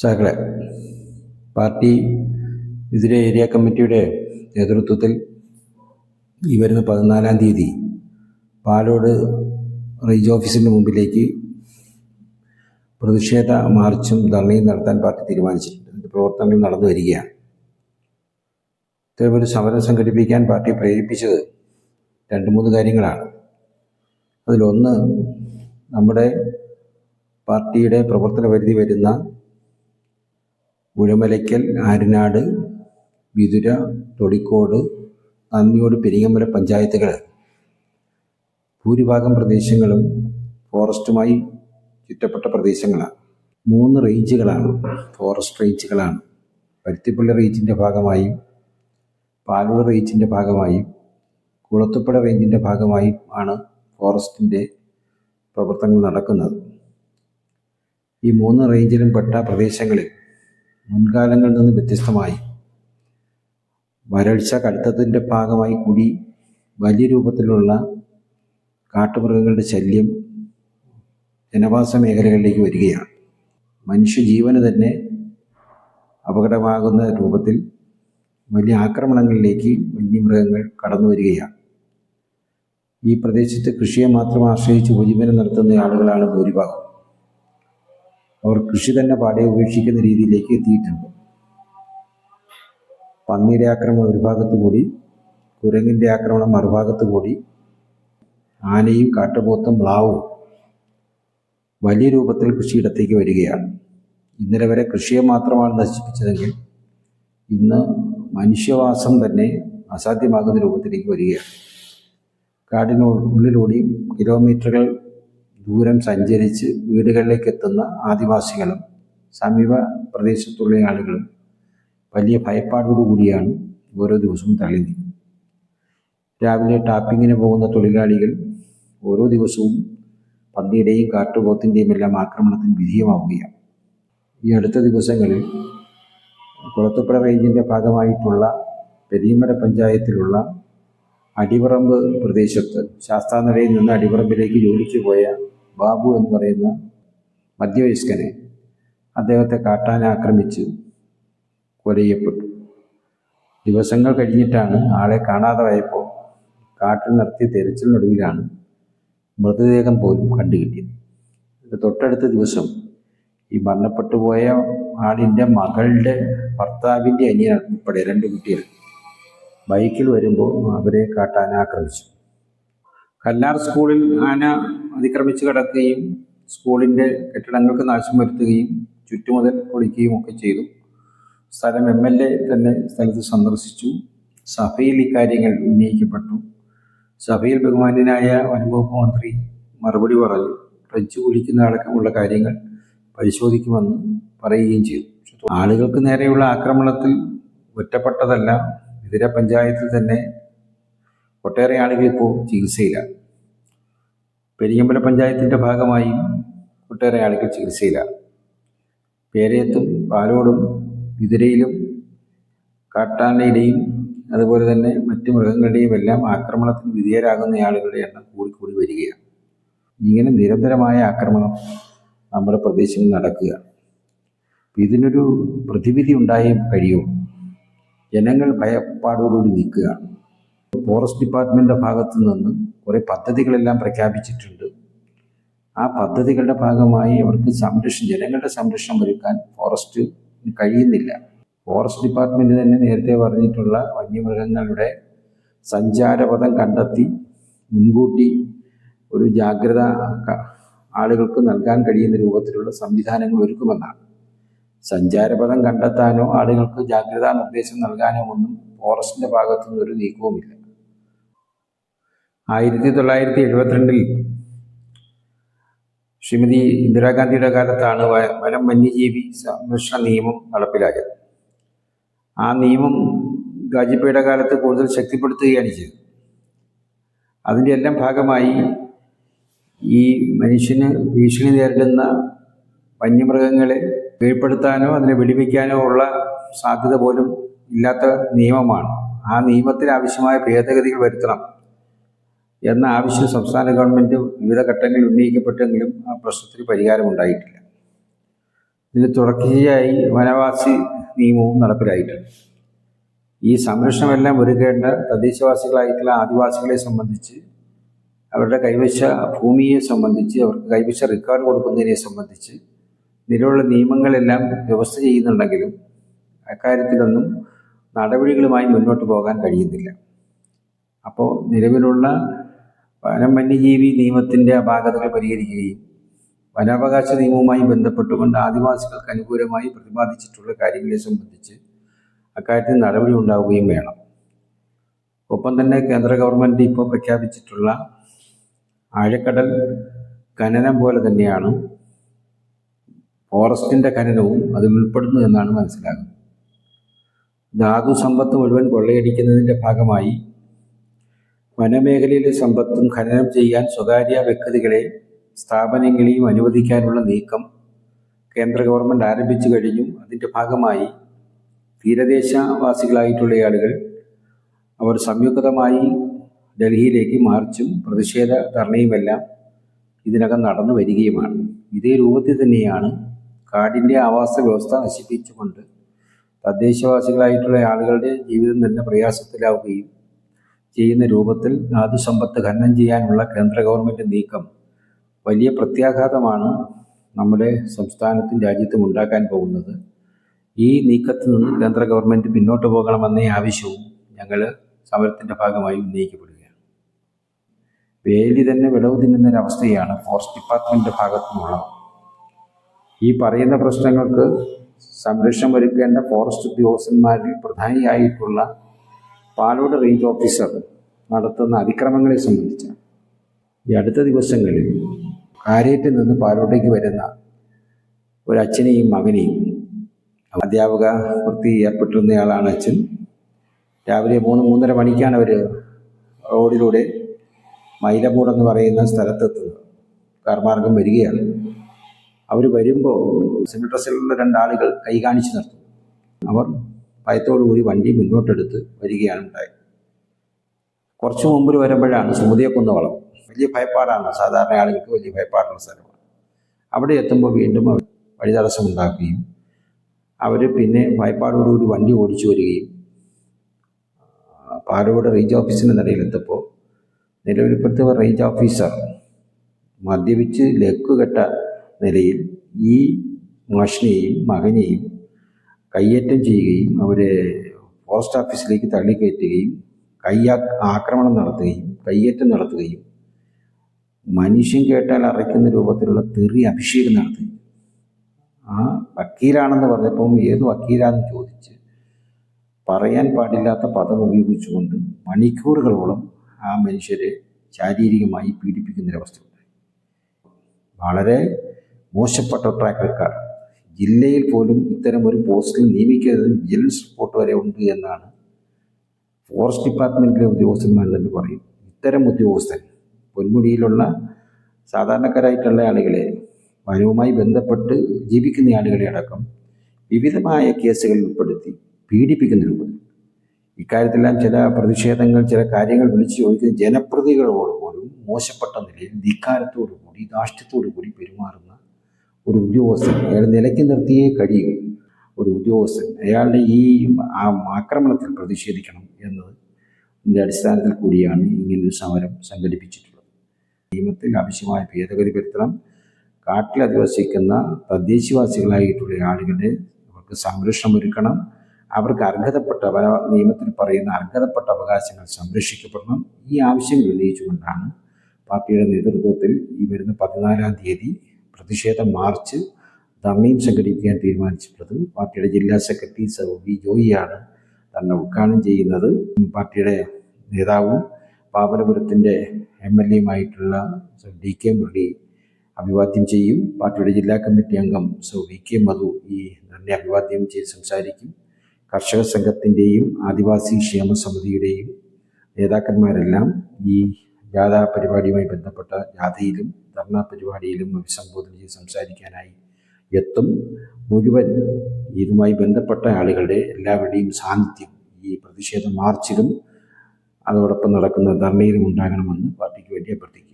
സഹകളെ party ഇതിലെ area കമ്മിറ്റിയുടെ നേതൃത്വത്തിൽ ഈ വരുന്ന പതിനാലാം തീയതി പാലോട് റേഞ്ച് ഓഫീസിന്റെ മുമ്പിലേക്ക് പ്രതിഷേധ മാർച്ചും ധർണയും നടത്താൻ പാർട്ടി തീരുമാനിച്ചിട്ടുണ്ട്. അതിന്റെ പ്രവർത്തനങ്ങൾ നടന്നു വരികയാണ്. ഇത്തരമൊരു സമരം സംഘടിപ്പിക്കാൻ പാർട്ടി പ്രേരിപ്പിച്ചത് രണ്ട് മൂന്ന് കാര്യങ്ങളാണ്. അതിലൊന്ന് നമ്മുടെ പാർട്ടിയുടെ പ്രവർത്തന പരിധി വരുന്ന മുഴമലയ്ക്കൽ ആര്യനാട് വിതുര തൊടിക്കോട് നന്ദിയോട് പെരിങ്ങമല പഞ്ചായത്തുകൾ. ഭൂരിഭാഗം പ്രദേശങ്ങളും ഫോറസ്റ്റുമായി ചുറ്റപ്പെട്ട പ്രദേശങ്ങളാണ്. മൂന്ന് റേഞ്ചുകളാണ്. ഫോറസ്റ്റ് റേഞ്ചുകളാണ്. പരുത്തിപ്പള്ളി റേഞ്ചിന്റെ ഭാഗമായും പാലൂർ റേഞ്ചിന്റെ ഭാഗമായും കുളത്തുപ്പുഴ റേഞ്ചിന്റെ ഭാഗമായും ആണ് ഫോറസ്റ്റിന്റെ പ്രവർത്തനങ്ങൾ നടക്കുന്നത്. ഈ മൂന്ന് റേഞ്ചിലും പെട്ട പ്രദേശങ്ങളിൽ മുൻകാലങ്ങളിൽ നിന്ന് വ്യത്യസ്തമായി. വരൾച്ച കടുത്തതിന്റെ ഭാഗമായി കൂടി വലിയ രൂപത്തിലുള്ള കാട്ടുമൃഗങ്ങളുടെ ശല്യം ജനവാസ മേഖലകളിലേക്ക് വരികയാണ്. മനുഷ്യജീവന് തന്നെ അപകടമാകുന്ന രൂപത്തിൽ വലിയ ആക്രമണങ്ങളിലേക്ക് വന്യമൃഗങ്ങൾ കടന്നു വരികയാണ്. ഈ പ്രദേശത്ത് കൃഷിയെ മാത്രം ആശ്രയിച്ച് ഉപജീവനം നടത്തുന്ന ആളുകളാണ് ഭൂരിഭാഗം. അവർ കൃഷി തന്നെ പാടെ ഉപേക്ഷിക്കുന്ന രീതിയിലേക്ക് എത്തിയിട്ടുണ്ട്. പന്നിയുടെ ആക്രമണം ഒരു ഭാഗത്തു കൂടി കുരങ്ങിന്റെ ആക്രമണം മറുഭാഗത്തു കൂടി ആനയും കാട്ടുപോത്തും മ്ലാവും വലിയ രൂപത്തിൽ കൃഷിയിടത്തേക്ക് വരികയാണ്. ഇന്നലെ വരെ കൃഷിയെ മാത്രമാണ് നശിപ്പിച്ചതെങ്കിൽ ഇന്ന് മനുഷ്യവാസം തന്നെ അസാധ്യമാകുന്ന രൂപത്തിലേക്ക് വരികയാണ്. കാടിനുള്ളിലൂടെയും കിലോമീറ്ററുകൾ ദൂരം സഞ്ചരിച്ച് വീടുകളിലേക്ക് എത്തുന്ന ആദിവാസികളും സമീപ പ്രദേശത്തുള്ള ആളുകളും വലിയ ഭയപ്പാടോടുകൂടിയാണ് ഓരോ ദിവസവും തള്ളി രാവിലെ ടാപ്പിങ്ങിന് പോകുന്ന തൊഴിലാളികൾ ഓരോ ദിവസവും പന്നിയുടെയും കാട്ടുപോത്തിന്റെയും എല്ലാം ആക്രമണത്തിന് വിധേയമാവുകയാണ്. ഈ അടുത്ത ദിവസങ്ങളിൽ കുളത്തുപ്പുഴ റേഞ്ചിന്റെ ഭാഗമായിട്ടുള്ള പെരിയമല പഞ്ചായത്തിലുള്ള അടിപറമ്പ് പ്രദേശത്ത് ശാസ്താനടയിൽ നിന്ന് അടിപറമ്പിലേക്ക് ജോലിക്ക് പോയ ബാബു എന്ന് പറയുന്ന മധ്യവയസ്കനെ അദ്ദേഹത്തെ കാട്ടാൻ ആക്രമിച്ച് കൊല ചെയ്യപ്പെട്ടു ദിവസങ്ങൾ കഴിഞ്ഞിട്ടാണ് ആളെ കാണാതെ ആയപ്പോൾ കാട്ടിൽ നടത്തിയ തെരച്ചിലിനൊടുവിലാണ് മൃതദേഹം പോലും കണ്ടുകിട്ടിയത്. ഇത് തൊട്ടടുത്ത ദിവസം ഈ മരണപ്പെട്ടു പോയ ആളിന്റെ മകളുടെ ഭർത്താവിന്റെ അനിയൻ ഉൾപ്പെടെ രണ്ട് കുട്ടികൾ ബൈക്കിൽ വരുമ്പോൾ അവരെ കാട്ടാൻ ആക്രമിച്ചു. കല്ലാർ സ്കൂളിൽ ആന അതിക്രമിച്ച് കിടക്കുകയും സ്കൂളിന്റെ കെട്ടിടങ്ങൾക്ക് നാശം വരുത്തുകയും ചുറ്റുമുതൽ പൊളിക്കുകയും ഒക്കെ ചെയ്തു. സ്ഥലം എം എൽ എ തന്നെ സ്ഥലത്ത് സന്ദർശിച്ചു. സഭയിൽ ഇക്കാര്യങ്ങൾ ഉന്നയിക്കപ്പെട്ടു. സഭയിൽ ബഹുമാന്യനായ വനംവകുപ്പ് മന്ത്രി മറുപടി പറഞ്ഞു. ഫ്രഞ്ച് കുളിക്കുന്ന അടക്കമുള്ള കാര്യങ്ങൾ പരിശോധിക്കുമെന്ന് പറയുകയും ചെയ്തു. ആളുകൾക്ക് നേരെയുള്ള ആക്രമണത്തിൽ ഒറ്റപ്പെട്ടതല്ല ഇതര പഞ്ചായത്തിൽ തന്നെ ഒട്ടേറെ ആളുകൾ ഇപ്പോൾ ചികിത്സയിലാണ് പെരിയമ്പല പഞ്ചായത്തിന്റെ ഭാഗമായി ഒട്ടേറെ ആളുകൾ ചികിത്സയിലാണ് പേരയത്തും പാലോടും വിതിരയിലും കാട്ടാനയുടെയും അതുപോലെ തന്നെ മറ്റു മൃഗങ്ങളുടെയും എല്ലാം ആക്രമണത്തിന് വിധേയരാകുന്ന ആളുകളുടെ എണ്ണം കൂടിക്കൂടി വരികയാണ് ഇങ്ങനെ നിരന്തരമായ ആക്രമണം നമ്മുടെ പ്രദേശങ്ങളിൽ നടക്കുക. ഇതിനൊരു പ്രതിവിധി ഉണ്ടായേ കഴിയൂ ജനങ്ങൾ ഭയപ്പാടോടുകൂടി നിൽക്കുകയാണ്. ഫോറസ്റ്റ് ഡിപ്പാർട്ട്മെന്റിന്റെ ഭാഗത്തു നിന്നും കുറേ പദ്ധതികളെല്ലാം പ്രഖ്യാപിച്ചിട്ടുണ്ട്. ആ പദ്ധതികളുടെ ഭാഗമായി അവർക്ക് സംരക്ഷണം ജനങ്ങളുടെ സംരക്ഷണം ഒരുക്കാൻ ഫോറസ്റ്റ് കഴിയുന്നില്ല. ഫോറസ്റ്റ് ഡിപ്പാർട്ട്മെന്റ് തന്നെ നേരത്തെ പറഞ്ഞിട്ടുള്ള വന്യമൃഗങ്ങളുടെ സഞ്ചാരപഥം കണ്ടെത്തി മുൻകൂട്ടി ഒരു ജാഗ്രത ആളുകൾക്ക് നൽകാൻ കഴിയുന്ന രൂപത്തിലുള്ള സംവിധാനങ്ങൾ ഒരുക്കുമെന്നാണ്. സഞ്ചാരപഥം കണ്ടെത്താനോ ആളുകൾക്ക് ജാഗ്രതാ നിർദ്ദേശം നൽകാനോ ഒന്നും ഫോറസ്റ്റിന്റെ ഭാഗത്തുനിന്ന് ഒരു നീക്കവുമില്ല. ആയിരത്തി തൊള്ളായിരത്തി എഴുപത്തിരണ്ടിൽ ശ്രീമതി ഇന്ദിരാഗാന്ധിയുടെ കാലത്താണ് വനം വന്യജീവി സംരക്ഷണ നിയമം നടപ്പിലായത്. ആ നിയമം ഗാജിപ്പയുടെ കാലത്ത് കൂടുതൽ ശക്തിപ്പെടുത്തുകയാണ് ചെയ്തത്. അതിന്റെ എല്ലാം ഭാഗമായി ഈ മനുഷ്യന് ഭീഷണി നേരിടുന്ന വന്യമൃഗങ്ങളെ കീഴ്പ്പെടുത്താനോ അതിനെ വെടിവെക്കാനോ ഉള്ള സാധ്യത പോലും ഇല്ലാത്ത നിയമമാണ്. ആ നിയമത്തിൽ ആവശ്യമായ ഭേദഗതികൾ വരുത്തണം. എന്ന ആവശ്യം സംസ്ഥാന ഗവൺമെന്റ് വിവിധ ഘട്ടങ്ങളിൽ ഉന്നയിക്കപ്പെട്ടെങ്കിലും ആ പ്രശ്നത്തിന് പരിഹാരമുണ്ടായിട്ടില്ല. ഇതിന് തുടർച്ചയായി വനവാസി നിയമവും നടപ്പിലായിട്ടുണ്ട്. ഈ സംരക്ഷണമെല്ലാം ഒരുക്കേണ്ട തദ്ദേശവാസികളായിട്ടുള്ള ആദിവാസികളെ സംബന്ധിച്ച് അവരുടെ കൈവശ ഭൂമിയെ സംബന്ധിച്ച് അവർക്ക് കൈവശ റെക്കോർഡ് കൊടുക്കുന്നതിനെ സംബന്ധിച്ച് നിലവിലുള്ള നിയമങ്ങളെല്ലാം വ്യവസ്ഥ ചെയ്യുന്നുണ്ടെങ്കിലും അക്കാര്യത്തിലൊന്നും നടപടികളുമായി മുന്നോട്ട് പോകാൻ കഴിയുന്നില്ല. അപ്പോൾ നിലവിലുള്ള വനം വന്യജീവി നിയമത്തിന്റെ അപാകതകൾ പരിഹരിക്കുകയും വനാവകാശ നിയമവുമായി ബന്ധപ്പെട്ടുകൊണ്ട് ആദിവാസികൾക്ക് അനുകൂലമായി പ്രതിപാദിച്ചിട്ടുള്ള കാര്യങ്ങളെ സംബന്ധിച്ച് അക്കാര്യത്തിൽ നടപടി ഉണ്ടാവുകയും വേണം. ഒപ്പം തന്നെ കേന്ദ്ര ഗവൺമെന്റ് ഇപ്പോൾ പ്രഖ്യാപിച്ചിട്ടുള്ള ആഴക്കടൽ ഖനനം പോലെ തന്നെയാണ് ഫോറസ്റ്റിന്റെ ഖനനവും അതിൽ ഉൾപ്പെടുന്നു എന്നാണ് മനസ്സിലാകുന്നത്. ധാതു സമ്പത്ത് മുഴുവൻ കൊള്ളയടിക്കുന്നതിന്റെ ഭാഗമായി വനമേഖലയിലെ സമ്പത്തും ഖനനം ചെയ്യാൻ സ്വകാര്യ വ്യക്തികളെ സ്ഥാപനങ്ങളെയും അനുവദിക്കാനുള്ള നീക്കം കേന്ദ്ര ഗവൺമെന്റ് ആരംഭിച്ചു കഴിഞ്ഞു. അതിന്റെ ഭാഗമായി തീരദേശവാസികളായിട്ടുള്ള ആളുകൾ അവർ സംയുക്തമായി ഡൽഹിയിലേക്ക് മാർച്ചും പ്രതിഷേധ ധർണയുമെല്ലാം ഇതിനകം നടന്നു വരികയുമാണ്. ഇതേ രൂപത്തിൽ തന്നെയാണ് കാടിന്റെ ആവാസ വ്യവസ്ഥ നശിപ്പിച്ചുകൊണ്ട് തദ്ദേശവാസികളായിട്ടുള്ള ആളുകളുടെ ജീവിതം തന്നെ പ്രയാസത്തിലാവുകയും ചെയ്യുന്ന രൂപത്തിൽ ധാതുസമ്പത്ത് ഖനനം ചെയ്യാനുള്ള കേന്ദ്ര ഗവൺമെന്റ് നീക്കം വലിയ പ്രത്യാഘാതമാണ് നമ്മുടെ സംസ്ഥാനത്തും രാജ്യത്തും ഉണ്ടാക്കാൻ പോകുന്നത്. ഈ നീക്കത്തിൽ നിന്ന് കേന്ദ്ര ഗവൺമെന്റ് പിന്നോട്ട് പോകണമെന്ന ആവശ്യവും ഞങ്ങൾ സമരത്തിന്റെ ഭാഗമായി ഉന്നയിക്കപ്പെടുകയാണ്. വേലി തന്നെ വിളവ് തിന്നുന്നൊരവസ്ഥയാണ് ഫോറസ്റ്റ് ഡിപ്പാർട്ട്മെന്റിന്റെ ഭാഗത്തു നിന്നുള്ളത് ഈ പറയുന്ന പ്രശ്നങ്ങൾക്ക് സംരക്ഷണം ഒരുക്കേണ്ട ഫോറസ്റ്റ് ഉദ്യോഗസ്ഥന്മാരിൽ പ്രധാനിയായിട്ടുള്ള പാലോട് റേഞ്ച് ഓഫീസർ നടത്തുന്ന അതിക്രമങ്ങളെ സംബന്ധിച്ച് ഈ അടുത്ത ദിവസങ്ങളിൽ കാരേറ്റിൽ നിന്ന് പാലോട്ടേക്ക് വരുന്ന ഒരു മകനെയും അധ്യാപക വൃത്തി ഏർപ്പെട്ടിരുന്നയാളാണ് അച്ഛൻ. രാവിലെ മൂന്ന് മൂന്നര മണിക്കാണ് അവർ റോഡിലൂടെ മൈലമൂട് എന്ന് പറയുന്ന സ്ഥലത്തെത്തുന്നത്. കാർമാർഗം വരികയാണ്. അവർ വരുമ്പോൾ സിവിൽ ഡ്രസ്സിലുള്ള രണ്ടാളുകൾ കൈ കാണിച്ചു നിർത്തും. അവർ ഭയത്തോടുകൂടി വണ്ടി മുന്നോട്ടെടുത്ത് വരികയാണ് ഉണ്ടായത്. കുറച്ച് മുമ്പിൽ വരുമ്പോഴാണ് സുമതിയക്കുന്നവളം വലിയ ഭയപ്പാടാണ്. സാധാരണ ആളുകൾക്ക് വലിയ ഭയപ്പാടുള്ള സ്ഥലമാണ്. അവിടെ എത്തുമ്പോൾ വീണ്ടും അവർ വഴി തടസ്സം ഉണ്ടാക്കുകയും അവർ പിന്നെ ഭയപ്പാടോടുകൂടി വണ്ടി ഓടിച്ചു വരികയും പാലോട് റേഞ്ച് ഓഫീസിന്റെ നിലയിലെത്തപ്പോൾ നിലവിലിപ്പോഴത്തെ റേഞ്ച് ഓഫീസർ മദ്യപിച്ച് ലക്കുകെട്ട നിലയിൽ ഈ മാഷിനെയും മകനെയും കയ്യേറ്റം ചെയ്യുകയും അവരെ പോസ്റ്റ് ഓഫീസിലേക്ക് തള്ളിക്കയറ്റുകയും കയ്യാ ആക്രമണം നടത്തുകയും കയ്യേറ്റം നടത്തുകയും മനുഷ്യൻ കേട്ടാൽ അറയ്ക്കുന്ന രൂപത്തിലുള്ള തെറി അഭിഷേകം നടത്തുകയും ആ വക്കീലാണെന്ന് പറഞ്ഞപ്പം ഏത് വക്കീലാണെന്ന് ചോദിച്ച് പറയാൻ പാടില്ലാത്ത പദം ഉപയോഗിച്ചുകൊണ്ട് മണിക്കൂറുകളോളം ആ മനുഷ്യരെ ശാരീരികമായി പീഡിപ്പിക്കുന്നൊരവസ്ഥയുണ്ട് വളരെ മോശപ്പെട്ട ട്രാക്ക് റെക്കോർഡ്. ജില്ലയിൽ പോലും ഇത്തരം ഒരു പോസ്റ്റിൽ നിയമിക്കരുത് വിജിലൻസ് റിപ്പോർട്ട് വരെ ഉണ്ട് എന്നാണ് ഫോറസ്റ്റ് ഡിപ്പാർട്ട്മെന്റിലെ ഉദ്യോഗസ്ഥന്മാർ തന്നെ പറയും. ഇത്തരം ഉദ്യോഗസ്ഥൻ പൊന്മുടിയിലുള്ള സാധാരണക്കാരായിട്ടുള്ള ആളുകളെ വനവുമായി ബന്ധപ്പെട്ട് ജീവിക്കുന്ന ആളുകളെ അടക്കം വിവിധമായ കേസുകളിൽ ഉൾപ്പെടുത്തി പീഡിപ്പിക്കുന്ന രൂപത്തിൽ. ഇക്കാര്യത്തിലെല്ലാം ചില പ്രതിഷേധങ്ങൾ ചില കാര്യങ്ങൾ വിളിച്ചു ചോദിക്കുന്ന ജനപ്രതികളോട് പോലും മോശപ്പെട്ട നിലയിൽ ധിക്കാരത്തോടു കൂടി ധാഷ്ട്യത്തോടു കൂടി പെരുമാറുന്ന. ഒരു ഉദ്യോഗസ്ഥൻ അയാൾ നിലയ്ക്ക് നിർത്തിയേ കഴിയും. ഒരു ഉദ്യോഗസ്ഥൻ അയാളുടെ ഈ ആക്രമണത്തിൽ പ്രതിഷേധിക്കണം എന്നതിന്റെ അടിസ്ഥാനത്തിൽ കൂടിയാണ് ഇങ്ങനൊരു സമരം സംഘടിപ്പിച്ചിട്ടുള്ളത്. നിയമത്തിൽ ആവശ്യമായ ഭേദഗതി വരുത്തണം. കാട്ടിൽ അധിവസിക്കുന്ന തദ്ദേശവാസികളായിട്ടുള്ള ആളുകളുടെ അവർക്ക് സംരക്ഷണം ഒരുക്കണം. അവർക്ക് അർഹതപ്പെട്ട നിയമത്തിൽ പറയുന്ന അർഹതപ്പെട്ട അവകാശങ്ങൾ സംരക്ഷിക്കപ്പെടണം. ഈ ആവശ്യങ്ങൾ ഉന്നയിച്ചുകൊണ്ടാണ് പാർട്ടിയുടെ നേതൃത്വത്തിൽ ഈ വരുന്ന പതിനാലാം തീയതി പ്രതിഷേധ മാർച്ച് ധർണയും സംഘടിപ്പിക്കാൻ തീരുമാനിച്ചിട്ടുള്ളത്. പാർട്ടിയുടെ ജില്ലാ സെക്രട്ടറി സർ വി ജോയിയാണ് തന്നെ ഉദ്ഘാടനം ചെയ്യുന്നത്. പാർട്ടിയുടെ നേതാവും പാപനപുരത്തിന്റെ എം എൽ എയുമായിട്ടുള്ള ഡി കെ മുരളി അഭിവാദ്യം ചെയ്യും. പാർട്ടിയുടെ ജില്ലാ കമ്മിറ്റി അംഗം സർ വി കെ മധു ഈ ധർണയെ അഭിവാദ്യം ചെയ്ത് സംസാരിക്കും. കർഷക സംഘത്തിന്റെയും ആദിവാസി ക്ഷേമ സമിതിയുടെയും നേതാക്കന്മാരെല്ലാം ഈ ജാഥാ പരിപാടിയുമായി ബന്ധപ്പെട്ട ജാഥയിലും ധർണാ പരിപാടിയിലും അഭിസംബോധന ചെയ്ത് സംസാരിക്കാനായി എത്തും. മുഴുവൻ ഇതുമായി ബന്ധപ്പെട്ട ആളുകളുടെ എല്ലാവരുടെയും സാന്നിധ്യം ഈ പ്രതിഷേധ മാർച്ചിലും അതോടൊപ്പം നടക്കുന്ന ധർണയിലും ഉണ്ടാകണമെന്ന് പാർട്ടിക്ക് വേണ്ടി അഭ്യർത്ഥിക്കുന്നു.